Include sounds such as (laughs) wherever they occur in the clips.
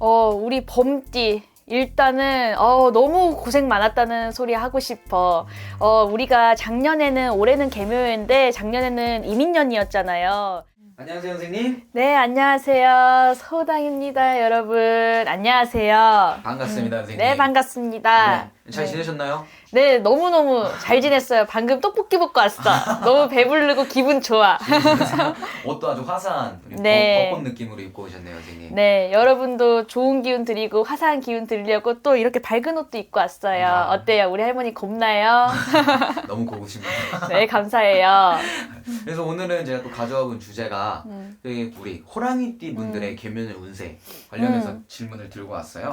어, 우리 범띠. 일단은 어, 너무 고생 많았다는 소리 하고 싶어. 어, 우리가 작년에는 올해는 개묘인데 작년에는 이민년이었잖아요. 안녕하세요 선생님 네, 안녕하세요. 서우당입니다, 여러분. 안녕하세요. 반갑습니다 선생님 네, 반갑습니다. 네, 잘 네. 지내셨나요? 네, 너무너무 잘 지냈어요. 방금 떡볶이 먹고 왔어. 너무 배부르고 기분 좋아. (laughs) 옷도 아주 화사한 네. 벚- 벚꽃 느낌으로 입고 오셨네요 선생님 네, 여러분도 좋은 기운 드리고 화사한 기운 드리려고 또 이렇게 밝은 옷도 입고 왔어요. 아. 어때요? 우리 할머니 곱나요? (laughs) 너무 고우십니다 네, 감사해요. 그래서 오늘은 제가 또 가져와 본 주제가 음. 우리 호랑이띠 분들의 개면년 운세 관련해서 질문을 들고 왔어요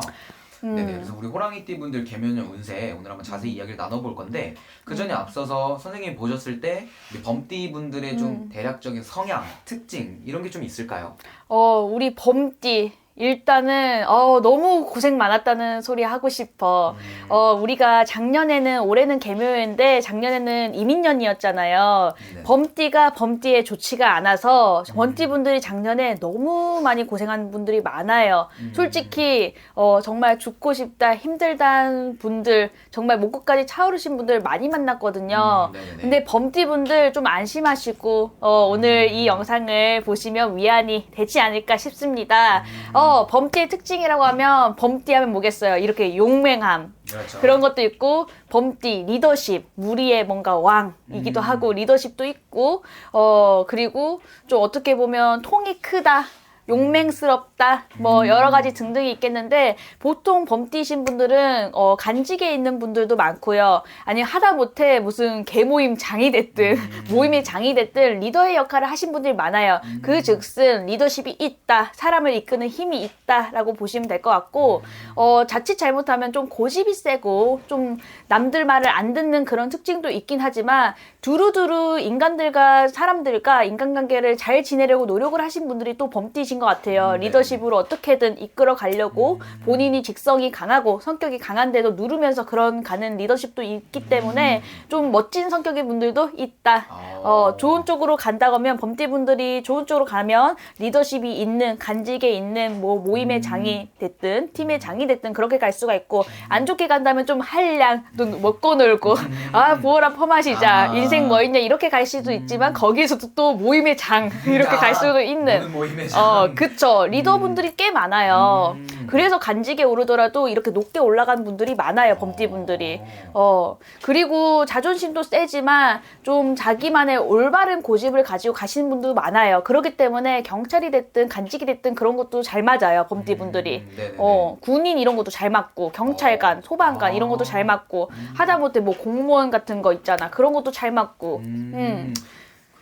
네네 음. 그래서 우리 호랑이띠 분들 개면년 운세 오늘 한번 자세히 이야기를 나눠볼 건데 그 전에 음. 앞서서 선생님이 보셨을 때 우리 범띠 분들의 좀 음. 대략적인 성향 특징 이런 게 좀 있을까요? 어, 우리 범띠. 일단은 어, 너무 고생 많았다는 소리 하고 싶어. 음, 어, 우리가 작년에는 올해는 개묘인데 작년에는 이민년이었잖아요. 네. 범띠가 범띠에 좋지가 않아서 음. 범띠 분들이 작년에 너무 많이 고생한 분들이 많아요. 음. 솔직히 어, 정말 죽고 싶다 힘들다는 분들 정말 목구까지 차오르신 분들 많이 만났거든요. 음, 네네네. 근데 범띠 분들 좀 안심하시고 어, 오늘 이 영상을 보시면 위안이 되지 않을까 싶습니다. 어, 범띠의 특징이라고 하면 범띠 하면 뭐겠어요? 이렇게 용맹함, 그렇죠. 그런 것도 있고 범띠 리더십 무리의 뭔가 왕이기도 음. 하고 리더십도 있고 어 그리고 좀 어떻게 보면 통이 크다 용맹스럽다 뭐 음. 여러 가지 등등이 있겠는데 보통 범띠신 분들은 어 간직에 있는 분들도 많고요 아니 하다 못해 무슨 개모임 장이 됐든 음. (laughs) 모임의 장이 됐든 리더의 역할을 하신 분들이 많아요 음. 그 즉슨 리더십이 있다 사람을 이끄는 힘이 있다라고 보시면 될 것 같고 어, 자칫 잘못하면 좀 고집이 세고 좀 남들 말을 안 듣는 그런 특징도 있긴 하지만 두루두루 인간들과 사람들과 인간관계를 잘 지내려고 노력을 하신 분들이 또 범띠신 것 같아요. 음, 네. 리더십으로 어떻게든 이끌어 가려고 본인이 직성이 강하고 성격이 강한데도 누르면서 그런 가는 리더십도 있기 때문에 좀 멋진 성격의 분들도 있다. 어, 좋은 쪽으로 간다고 하면 범띠 분들이 좋은 쪽으로 가면 리더십이 있는 간직에 있는 뭐 모임의 음. 장이 됐든 팀의 장이 됐든 그렇게 갈 수가 있고 안 좋게 간다면 좀 한량 또 먹고 놀고 아 부어라 퍼마시자 음. 아. 인생 뭐 있냐 이렇게 갈 수도 있지만 거기에서도 또 모임의 장 이렇게 갈 수도 있는 모임의 어 장. 그쵸 리더분들이 꽤 많아요 음. 그래서 간직에 오르더라도 이렇게 높게 올라간 분들이 많아요 범띠분들이 어, 그리고 자존심도 세지만 좀 자기만의 올바른 고집을 가지고 가시는 분도 많아요. 그렇기 때문에 경찰이 됐든 간직이 됐든 그런 것도 잘 맞아요. 범띠분들이. 음, 네네네. 어, 군인 이런 것도 잘 맞고, 경찰관, 어. 소방관 이런 것도 아. 잘 맞고, 하다못해 뭐 공무원 같은 거 있잖아. 그런 것도 잘 맞고. 음. 음.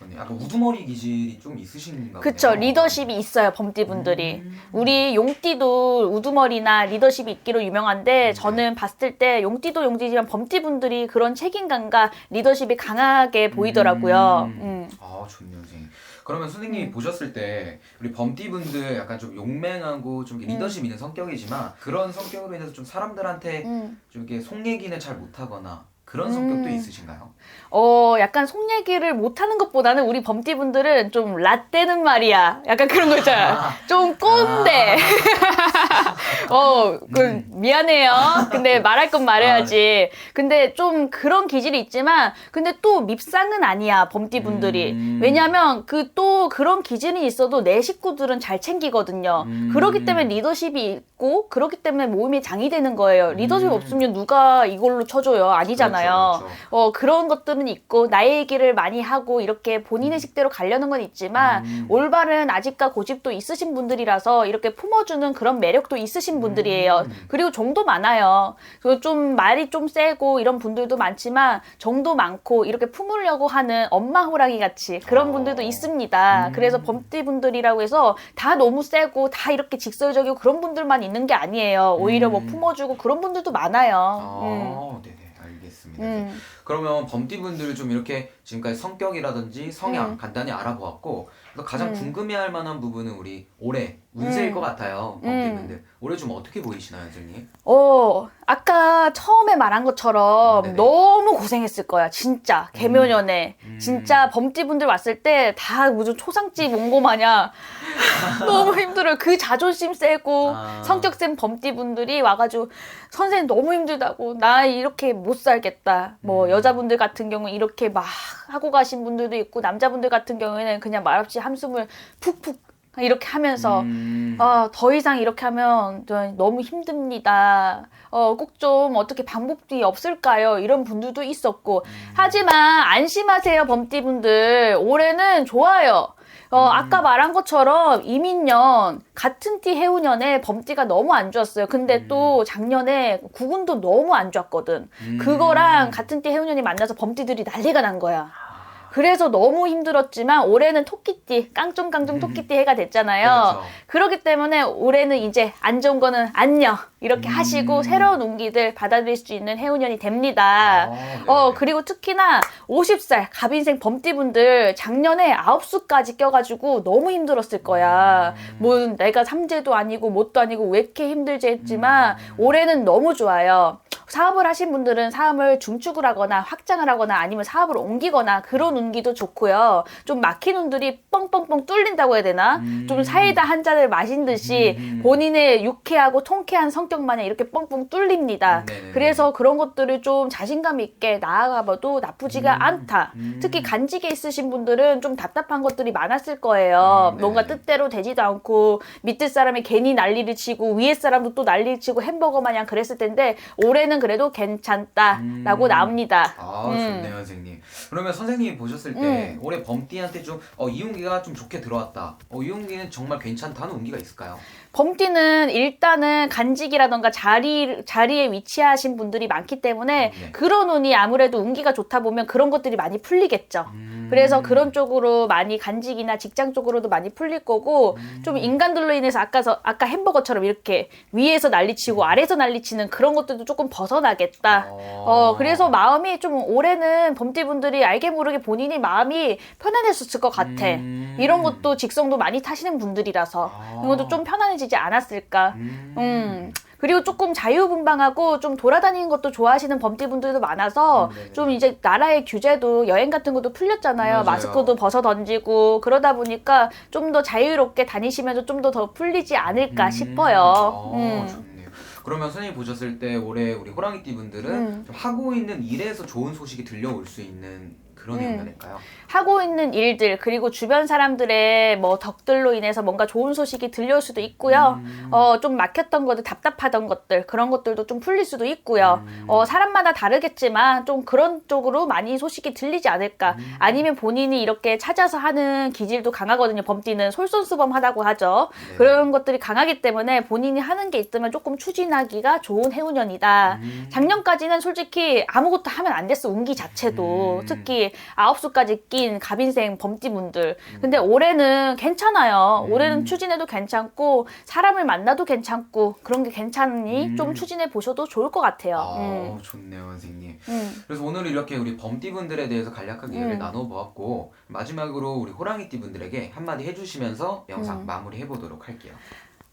그러네. 약간 우두머리 기질이 좀 있으신가 그쵸. 보네요. 리더십이 있어요. 범띠 분들이. 음. 우리 용띠도 우두머리나 리더십이 있기로 유명한데 저는 봤을 때 용띠도 용띠지만 범띠 분들이 그런 책임감과 리더십이 강하게 보이더라고요. 음. 음. 아 좋네요 선생님. 그러면 선생님이 보셨을 때 우리 범띠 분들 약간 좀 용맹하고 좀 이렇게 리더십 있는 성격이지만 그런 성격으로 인해서 좀 사람들한테 음. 좀 이렇게 속 얘기는 잘 못하거나 그런 음. 성격도 있으신가요? 어, 약간 속 얘기를 못하는 것보다는 우리 범띠분들은 좀 라떼는 말이야. 약간 그런 거 있잖아요. 좀 꼰대. (laughs) 어, 그, 미안해요. 근데 (laughs) 말할 건 말해야지. 근데 좀 그런 기질이 있지만, 근데 또 밉상은 아니야, 범띠분들이. 음. 왜냐면 그 또 그런 기질이 있어도 내 식구들은 잘 챙기거든요. 음. 그렇기 때문에 리더십이 있고, 그렇기 때문에 모임이 장이 되는 거예요. 리더십 음. 없으면 누가 이걸로 쳐줘요? 아니잖아요. 그렇죠, 그렇죠. 어, 그런 것 들은 있고, 나의 얘기를 많이 하고, 이렇게 본인의 식대로 가려는 건 있지만, 음. 올바른 아직과 고집도 있으신 분들이라서, 이렇게 품어주는 그런 매력도 있으신 분들이에요. 음. 그리고 정도 많아요. 그리고 좀 말이 좀 세고, 이런 분들도 많지만, 정도 많고, 이렇게 품으려고 하는 엄마 호랑이 같이 그런 어. 분들도 있습니다. 음. 그래서 범띠 분들이라고 해서 다 너무 세고, 다 이렇게 직설적이고 그런 분들만 있는 게 아니에요. 오히려 뭐 음. 품어주고 그런 분들도 많아요. 아. 음. 음. 그러면 범띠분들 좀 이렇게 지금까지 성격이라든지 성향 음. 간단히 알아보았고 그래서 가장 음. 궁금해할 만한 부분은 우리 올해 운세일 음. 것 같아요. 음. 범띠분들 올해 좀 어떻게 보이시나요, 선생님? 어, 아까 처음에 말한 것처럼 네네. 너무 고생했을 거야, 진짜. 개묘년에. 음. 진짜 범띠분들 왔을 때 다 무슨 초상집 온 거 마냥 (laughs) 너무 힘들어요. 그 자존심 세고 아. 성격 센 범띠분들이 와가지고 선생님 너무 힘들다고 나 이렇게 못 살겠다. 뭐 음. 여자분들 같은 경우 이렇게 막 하고 가신 분들도 있고 남자분들 같은 경우에는 그냥 말없이 한숨을 푹푹 이렇게 하면서 음. 아, 더 이상 이렇게 하면 저 너무 힘듭니다. 어, 꼭 좀 어떻게 방법이 없을까요? 이런 분들도 있었고. 하지만 안심하세요, 범띠분들. 올해는 좋아요. 어, 아까 말한 것처럼 이민년 같은 띠 해우년에 범띠가 너무 안 좋았어요. 근데 또 작년에 구군도 너무 안 좋았거든. 음. 그거랑 같은 띠 해우년이 만나서 범띠들이 난리가 난 거야. 그래서 너무 힘들었지만 올해는 토끼띠, 깡종깡종 토끼띠 해가 됐잖아요. 그렇죠. 그렇기 때문에 올해는 이제 안 좋은 거는 안녕 이렇게 음. 하시고 새로운 운기들 받아들일 수 있는 해운년이 됩니다. 아. 어 그리고 특히나 50살 갑인생 범띠분들 작년에 아홉 수까지 껴가지고 너무 힘들었을 거야. 음. 뭐 내가 삼재도 아니고 뭣도 아니고 왜 이렇게 힘들지 했지만 음. 올해는 너무 좋아요. 사업을 하신 분들은 사업을 중축을 하거나 확장을 하거나 아니면 사업을 옮기거나 그런 운기도 좋고요. 좀 막힌 운들이 뻥뻥뻥 뚫린다고 해야 되나? 음. 좀 사이다 한 잔을 마신 듯이 음. 본인의 유쾌하고 통쾌한 성격 마냥 이렇게 뻥뻥 뚫립니다. 음, 네네네. 그래서 그런 것들을 좀 자신감 있게 나아가봐도 나쁘지가 음. 않다. 음. 특히 간직에 있으신 분들은 좀 답답한 것들이 많았을 거예요. 음, 뭔가 네네. 뜻대로 되지도 않고 밑에 사람이 괜히 난리를 치고 위에 사람도 또 난리를 치고 햄버거 마냥 그랬을 텐데 올해는 그래도 괜찮다라고 음. 나옵니다. 아 음. 좋네요 선생님 그러면 선생님이 보셨을 때 올해 범띠한테 좀 어, 이 운기가 좀 좋게 들어왔다 어, 이 운기는 정말 괜찮다는 운기가 있을까요? 범띠는 일단은 간직이라던가 자리, 자리에 위치하신 분들이 많기 때문에 네. 그런 운이 아무래도 운기가 좋다 보면 그런 것들이 많이 풀리겠죠. 음. 그래서 그런 쪽으로 많이 간직이나 직장 쪽으로도 많이 풀릴 거고 음. 좀 인간들로 인해서 아까서 아까 햄버거처럼 이렇게 위에서 난리치고 아래에서 난리치는 그런 것들도 조금 벗어나겠다. 어 그래서 마음이 좀 올해는 범띠분들이 알게 모르게 본인이 마음이 편안했었을 것 같아. 음. 이런 것도 직성도 많이 타시는 분들이라서 아. 이것도 좀 편안해지지 않았을까. 음. 음. 그리고 조금 자유분방하고 좀 돌아다니는 것도 좋아하시는 범띠분들도 많아서 음, 네네. 좀 이제 나라의 규제도 여행 같은 것도 풀렸잖아요. 맞아요. 마스크도 벗어 던지고 그러다 보니까 좀 더 자유롭게 다니시면서 좀 더 더 풀리지 않을까 음. 싶어요. 아, 음. 좋네요. 그러면 선생님 보셨을 때 올해 우리 호랑이띠 분들은 음. 좀 하고 있는 일에서 좋은 소식이 들려올 수 있는 그런 음. 해운년일까요? 하고 있는 일들 그리고 주변 사람들의 뭐 덕들로 인해서 뭔가 좋은 소식이 들려올 수도 있고요. 음. 어, 좀 막혔던 것들, 답답하던 것들, 그런 것들도 좀 풀릴 수도 있고요. 음. 어, 사람마다 다르겠지만 좀 그런 쪽으로 많이 소식이 들리지 않을까. 음. 아니면 본인이 이렇게 찾아서 하는 기질도 강하거든요. 범띠는 솔선수범하다고 하죠. 네. 그런 것들이 강하기 때문에 본인이 하는 게 있으면 조금 추진하기가 좋은 해운년이다. 음. 작년까지는 솔직히 아무것도 하면 안 됐어 운기 자체도 음. 특히 아홉 수까지 낀 갑인생 범띠분들 근데 올해는 괜찮아요 음. 올해는 추진해도 괜찮고 사람을 만나도 괜찮고 그런 게 괜찮으니 음. 좀 추진해 보셔도 좋을 것 같아요 아, 음. 좋네요, 선생님. 음. 그래서 오늘 이렇게 우리 범띠분들에 대해서 간략하게 얘기를 음. 나눠보았고 마지막으로 우리 호랑이띠분들에게 한마디 해주시면서 영상 음. 마무리해보도록 할게요.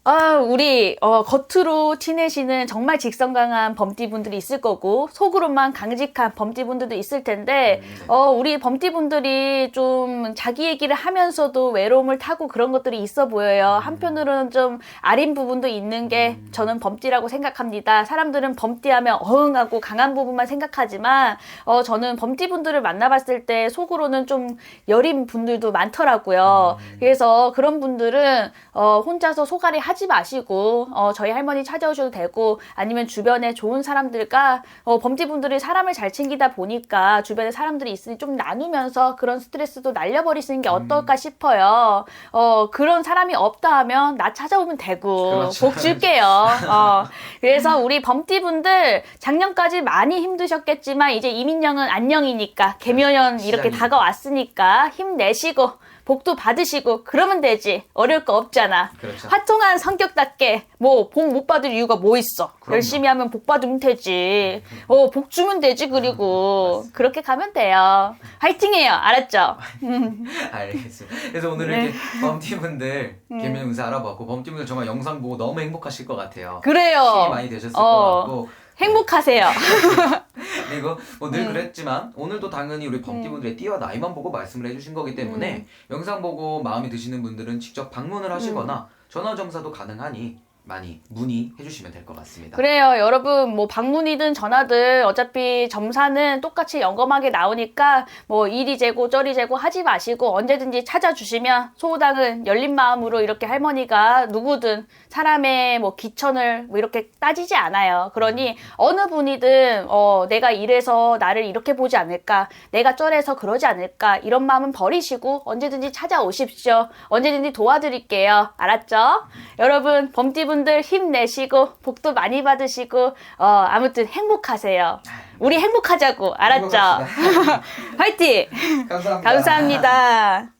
아, 우리 어, 겉으로 티내시는 정말 직성 강한 범띠분들이 있을 거고 속으로만 강직한 범띠분들도 있을 텐데 음, 네. 어, 우리 범띠분들이 좀 자기 얘기를 하면서도 외로움을 타고 그런 것들이 있어 보여요. 한편으로는 좀 아린 부분도 있는 게 저는 범띠라고 생각합니다. 사람들은 범띠하면 어흥하고 강한 부분만 생각하지만 어, 저는 범띠분들을 만나봤을 때 속으로는 좀 여린 분들도 많더라고요. 그래서 그런 분들은 어, 혼자서 소갈이 하지 마시고 어, 저희 할머니 찾아오셔도 되고 아니면 주변에 좋은 사람들과 어, 범띠분들이 사람을 잘 챙기다 보니까 주변에 사람들이 있으니 좀 나누면서 그런 스트레스도 날려버리시는 게 어떨까 싶어요. 어, 그런 사람이 없다 하면 나 찾아오면 되고 그렇죠. 복 줄게요. 어, 그래서 우리 범띠분들 작년까지 많이 힘드셨겠지만 이제 이민영은 안녕이니까 개묘년 이렇게 시작이니까. 다가왔으니까 힘내시고 복도 받으시고 그러면 되지. 어려울 거 없잖아. 그렇죠. 화통한 성격답게 뭐 복 못 받을 이유가 뭐 있어? 그럼요. 열심히 하면 복 받으면 되지. 어, 복 주면 되지 그리고 그렇게 가면 돼요. 화이팅해요. 알았죠? (laughs) 알겠습니다. 그래서 오늘 네. 음. 이렇게 범팀분들 개면 운세 알아봤고 범팀분들 정말 영상 보고 너무 행복하실 것 같아요. 그래요. 힘이 많이 되셨을 것 어. 같고 행복하세요. (laughs) 그리고 뭐 음. 늘 그랬지만 오늘도 당연히 우리 범띠분들의 띠와 나이만 보고 말씀을 해주신 거기 때문에 음. 영상 보고 마음에 드시는 분들은 직접 방문을 하시거나 전화 점사도 가능하니 많이 문의 해 주시면 될 것 같습니다. 그래요, 여러분. 뭐 방문이든 전화든 어차피 점사는 똑같이 영검하게 나오니까 뭐 이리 재고 저리 재고 하지 마시고 언제든지 찾아주시면 소호당은 열린 마음으로 이렇게 할머니가 누구든 사람의 뭐 기천을 뭐 이렇게 따지지 않아요. 그러니 어느 분이든 어 내가 이래서 나를 이렇게 보지 않을까, 내가 쩔해서 그러지 않을까 이런 마음은 버리시고 언제든지 찾아오십시오. 언제든지 도와드릴게요. 알았죠? 여러분 범띠분 들 힘내시고 복도 많이 받으시고 어 아무튼 행복하세요. 우리 행복하자고 알았죠? (laughs) 화이팅! 감사합니다. 감사합니다.